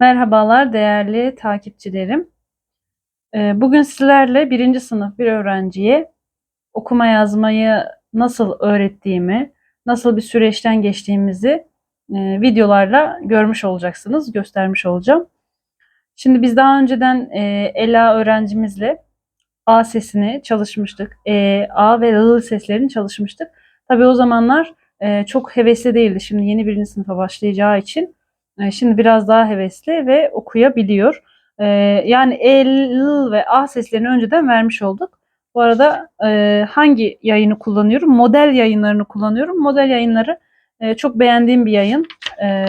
Merhabalar değerli takipçilerim. Ee, Bugün sizlerle birinci sınıf bir öğrenciye okuma yazmayı nasıl öğrettiğimi, nasıl bir süreçten geçtiğimizi e, videolarla görmüş olacaksınız, göstermiş olacağım. Şimdi biz daha önceden e, Ela öğrencimizle A sesini çalışmıştık. E, A ve L seslerini çalışmıştık. Tabii o zamanlar e, çok hevesli değildi. Şimdi yeni birinci sınıfa başlayacağı için Şimdi biraz daha hevesli ve okuyabiliyor. E, Yani E, L ve A seslerini önceden vermiş olduk. Bu arada e, hangi yayını kullanıyorum? Model yayınlarını kullanıyorum. Model yayınları e, çok beğendiğim bir yayın. E,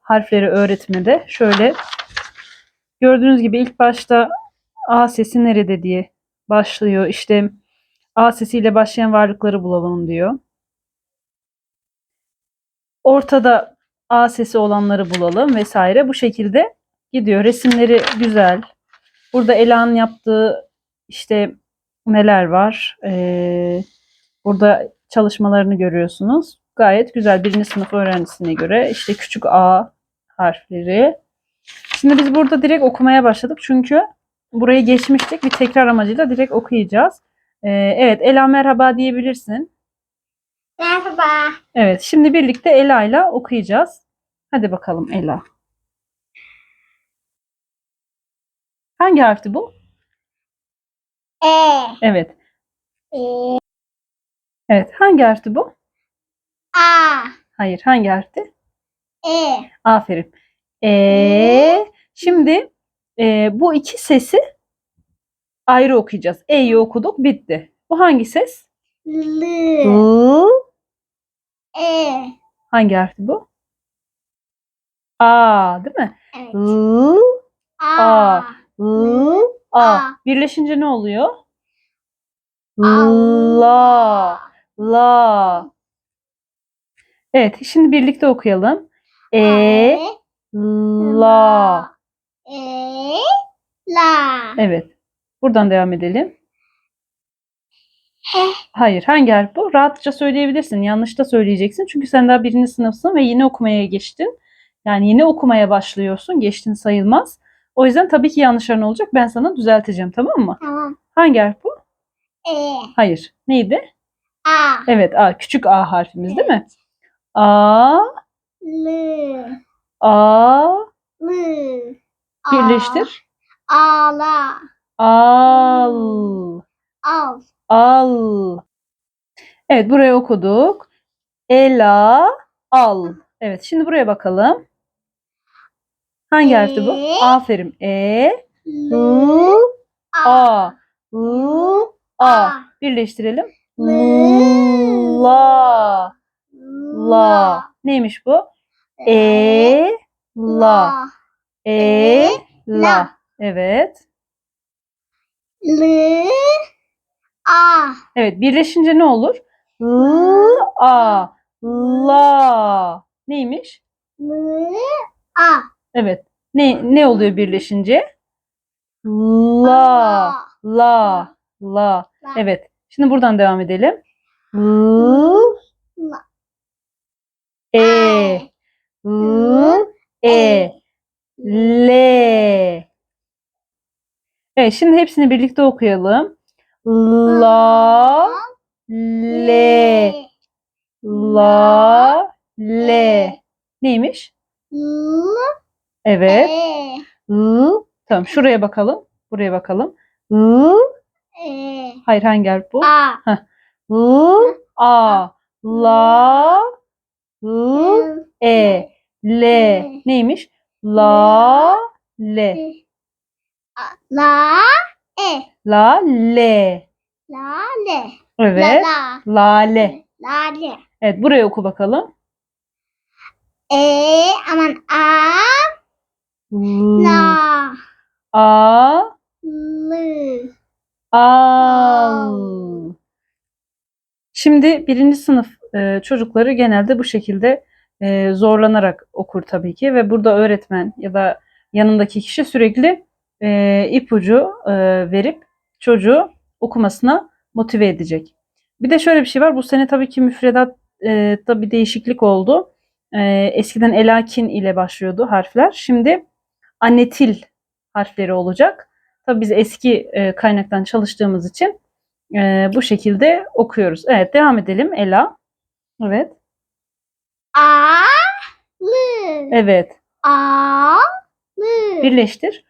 harfleri öğretmede. Şöyle gördüğünüz gibi ilk başta A sesi nerede diye başlıyor. İşte A sesiyle başlayan varlıkları bulalım diyor. Ortada A sesi olanları bulalım vesaire. Bu şekilde gidiyor. Resimleri güzel. Burada Ela'nın yaptığı işte neler var. Ee, burada çalışmalarını görüyorsunuz. Gayet güzel. Birinci sınıf öğrencisine göre işte küçük A harfleri. Şimdi biz burada direkt okumaya başladık. Çünkü burayı geçmiştik. Bir tekrar amacıyla direkt okuyacağız. Ee, evet Ela merhaba diyebilirsin. Merhaba. Evet, şimdi birlikte Ela ile okuyacağız. Hadi bakalım Ela. Hangi harfti bu? E. Evet. E. Evet, hangi harfti bu? A. Hayır, hangi harfti? E. Aferin. E. Şimdi e, bu iki sesi ayrı okuyacağız. E'yi okuduk, bitti. Bu hangi ses? L. L. E. Hangi harfti bu? A, değil mi? Evet. L. A. A. L. A. A. Birleşince ne oluyor? La. La. Evet, şimdi birlikte okuyalım. E, la. E. La. Evet. Buradan devam edelim. Hayır, hangi harf bu? Rahatça söyleyebilirsin. Yanlış da söyleyeceksin. Çünkü sen daha birinci sınıfsın ve yeni okumaya geçtin. Yani yeni okumaya başlıyorsun. Geçtin sayılmaz. O yüzden tabii ki yanlışların olacak. Ben sana düzelteceğim, tamam mı? Tamam. Hangi harf bu? E. Hayır. Neydi? A. Evet, A. Küçük A harfimiz değil mi? A, L. A, L. Birleştir. Ağla. Al, Al. al. Evet, burayı okuduk. Ela, al. Evet, şimdi buraya bakalım. Hangi harfti bu? E. Aferin. E, L. A, L, A. A. Birleştirelim. L. La, la. Neymiş bu? E, la. E, la. Evet. L. A. Evet, birleşince ne olur? L, A, la. Neymiş? L. A. Evet. Ne ne oluyor birleşince? La, la, la. Evet. Şimdi buradan devam edelim. L. E, L, E, L. Evet, şimdi hepsini birlikte okuyalım. La, le, la, le. Neymiş? L. Evet. E. L. Tamam, şuraya bakalım. Buraya bakalım. L. E. Hayır, hangi harf bu? A. L, A, la, L, E, L. Neymiş? La, le. La. E. La, le. La. Le. Evet. La. Lale. La. Le. Evet, buraya oku bakalım. E. Aman A. L, La. A, L. al. Şimdi birinci sınıf e, çocukları genelde bu şekilde e, zorlanarak okur tabii ki ve burada öğretmen ya da yanındaki kişi sürekli e, ipucu e, verip çocuğu okumasına motive edecek. Bir de şöyle bir şey var. Bu sene tabii ki müfredatta bir değişiklik oldu. Ee, eskiden elakin ile başlıyordu harfler. Şimdi anetil harfleri olacak. Tabii biz eski e, kaynaktan çalıştığımız için e, bu şekilde okuyoruz. Evet devam edelim. Ela. Evet. A. L. Evet. A. L. Birleştir.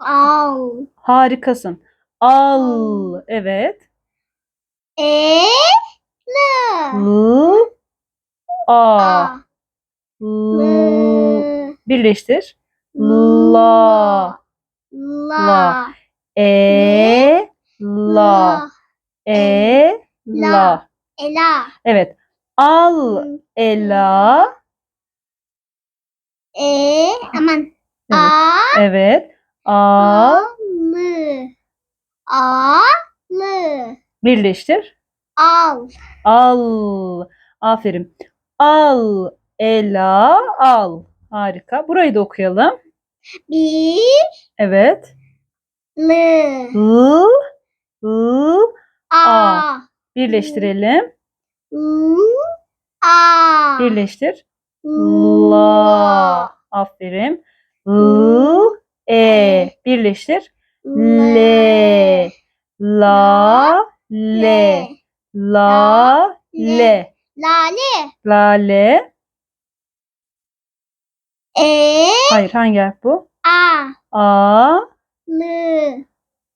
Al. Harikasın. Al. Evet. E. L. L. A. L. Birleştir. La. La. E. La. E. La. La. Ela. Evet. Al. Ela. E. Aman. Evet. A. Evet. A. L. A. L. Birleştir. Al. Al. Aferin. Al. Ela. Al. Harika. Burayı da okuyalım. Bir. Evet. L. L. L. A. Birleştirelim. L. A. Birleştir. La. La. Aferin. L. E. Birleştir. Le. La. Le. La. Le. Lale. Lale. E. Hayır hangi harf bu? A. A. L.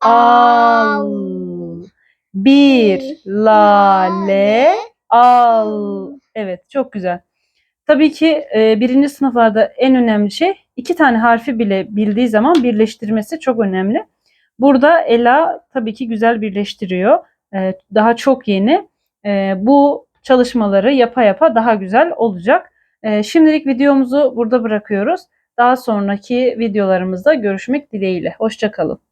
Al. Bir lale al. Evet çok güzel. Tabii ki e, birinci sınıflarda en önemli şey iki tane harfi bile bildiği zaman birleştirmesi çok önemli. Burada Ela tabii ki güzel birleştiriyor. E, daha çok yeni. E, bu çalışmaları yapa yapa daha güzel olacak. E, şimdilik videomuzu burada bırakıyoruz. Daha sonraki videolarımızda görüşmek dileğiyle. Hoşçakalın.